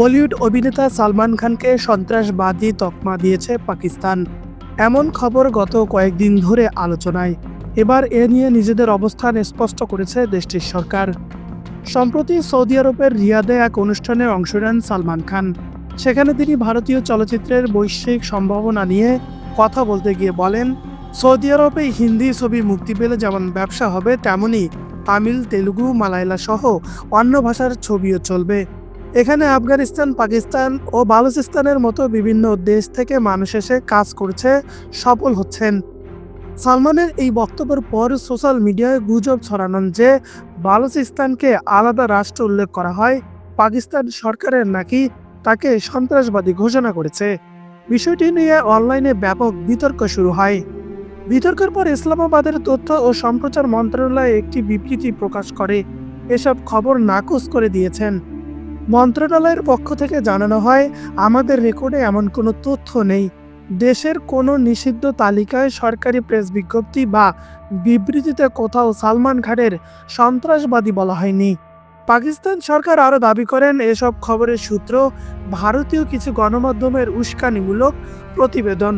বলিউড অভিনেতা সালমান খানকে সন্ত্রাসবাদী তকমা দিয়েছে পাকিস্তান। এমন খবর গত কয়েকদিন ধরে আলোচনায়। এবার এ নিয়ে নিজেদের অবস্থান স্পষ্ট করেছে দেশটির সরকার। সম্প্রতি সৌদি আরবের রিয়াদে এক অনুষ্ঠানে অংশ নেন সালমান খান। সেখানে তিনি ভারতীয় চলচ্চিত্রের বৈশ্বিক সম্ভাবনা নিয়ে কথা বলতে গিয়ে বলেন, সৌদি আরবে হিন্দি ছবি মুক্তি পেলে যেমন ব্যবসা হবে, তেমনি তামিল, তেলুগু মালায়ালা সহ অন্য ভাষার ছবিও চলবে। এখানে আফগানিস্তান, পাকিস্তান ও বালুচিস্তানের মতো বিভিন্ন দেশ থেকে মানুষ এসে কাজ করছে, সফল হচ্ছেন। সালমানের এই বক্তব্যের পর সোশ্যাল মিডিয়ায় গুজব ছড়ানোন যে বালুচিস্তানকে আলাদা রাষ্ট্র উল্লেখ করা হয়, পাকিস্তান সরকারের নাকি তাকে সন্ত্রাসবাদী ঘোষণা করেছে। বিষয়টি নিয়ে অনলাইনে ব্যাপক বিতর্ক শুরু হয়। বিতর্কের পর ইসলামাবাদের তথ্য ও সম্প্রচার মন্ত্রণালয় একটি বিবৃতি প্রকাশ করে, এসব খবর নাকচ করে দিয়েছেন। মন্ত্রণালয়ের পক্ষ থেকে জানানো হয়, আমাদের রেকর্ডে এমন কোনো তথ্য নেই। দেশের কোনো নিষিদ্ধ তালিকায় সরকারি প্রেস বিজ্ঞপ্তি বা বিবৃতিতে কোথাও সালমান খানের সন্ত্রাসবাদী বলা হয়নি। পাকিস্তান সরকার আরও দাবি করেন, এসব খবরের সূত্র ভারতীয় কিছু গণমাধ্যমের উস্কানিমূলক প্রতিবেদন।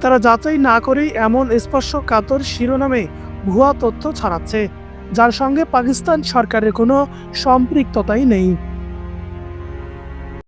তারা যাচাই না করেই এমন স্পর্শকাতর শিরোনামে ভুয়া তথ্য ছড়াচ্ছে, যার সঙ্গে পাকিস্তান সরকারের কোনো সম্পৃক্ততাই নেই।